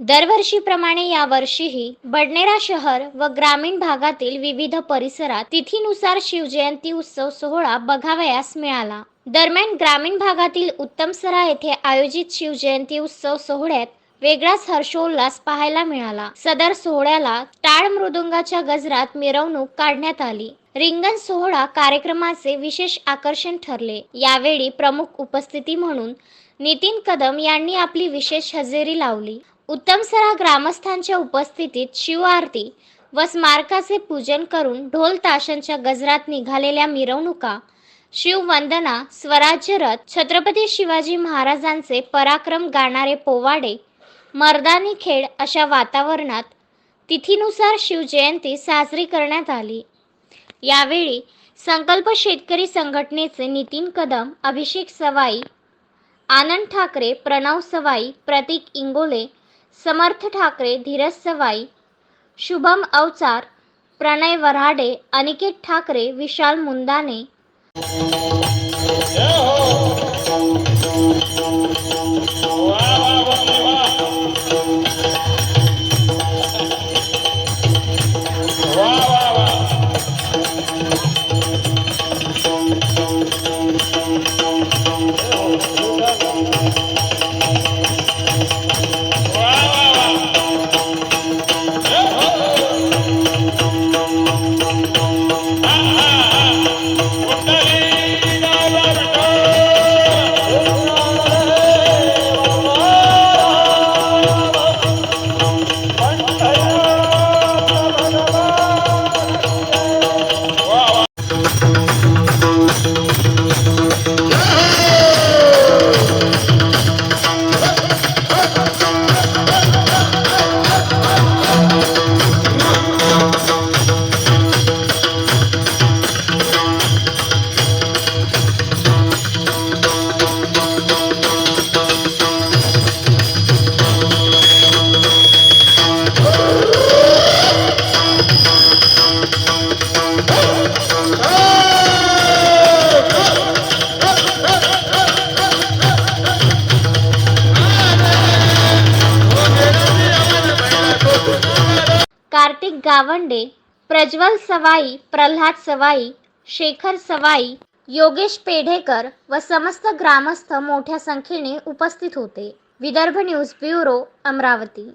दरवर्षीप्रमाणे यावर्षीही बडनेरा शहर व ग्रामीण भागातील विविध परिसरात तिथीनुसार शिवजयंती उत्सव सोहळा बघावयास मिळाला. दरम्यान ग्रामीण भागातील उत्तमसरा येथे आयोजित शिवजयंती उत्सव सोहळ्यात वेगळाच हर्षोल्लास पाहायला मिळाला. सदर सोहळ्याला टाळ मृदुंगाच्या गजरात मिरवणूक काढण्यात आली. रिंगण सोहळा कार्यक्रमाचे विशेष आकर्षण ठरले. यावेळी प्रमुख उपस्थिती म्हणून नितीन कदम यांनी आपली विशेष हजेरी लावली. उत्तमसरा ग्रामस्थांच्या उपस्थितीत शिवआरती व स्मारकाचे पूजन करून ढोल ताशांच्या गजरात निघालेल्या मिरवणुका शिववंदना स्वराज्य रथ छत्रपती शिवाजी महाराजांचे पराक्रम गाणारे पोवाडे मर्दानी खेळ अशा वातावरणात तिथीनुसार शिवजयंती साजरी करण्यात आली. यावेळी संकल्प शेतकरी संघटनेचे नितीन कदम अभिषेक सवाई आनंद ठाकरे प्रणव सवाई प्रतीक इंगोले समर्थ ठाकरे धीरज सवाई शुभम अवचार प्रणय वऱ्हाडे अनिकेत ठाकरे विशाल मुंदाने. long. गावंडे प्रज्वल सवाई प्रल्हाद सवाई शेखर सवाई योगेश पेढेकर व समस्त ग्रामस्थ मोठ्या संख्येने उपस्थित होते. Vidarbha news bureau Amravati.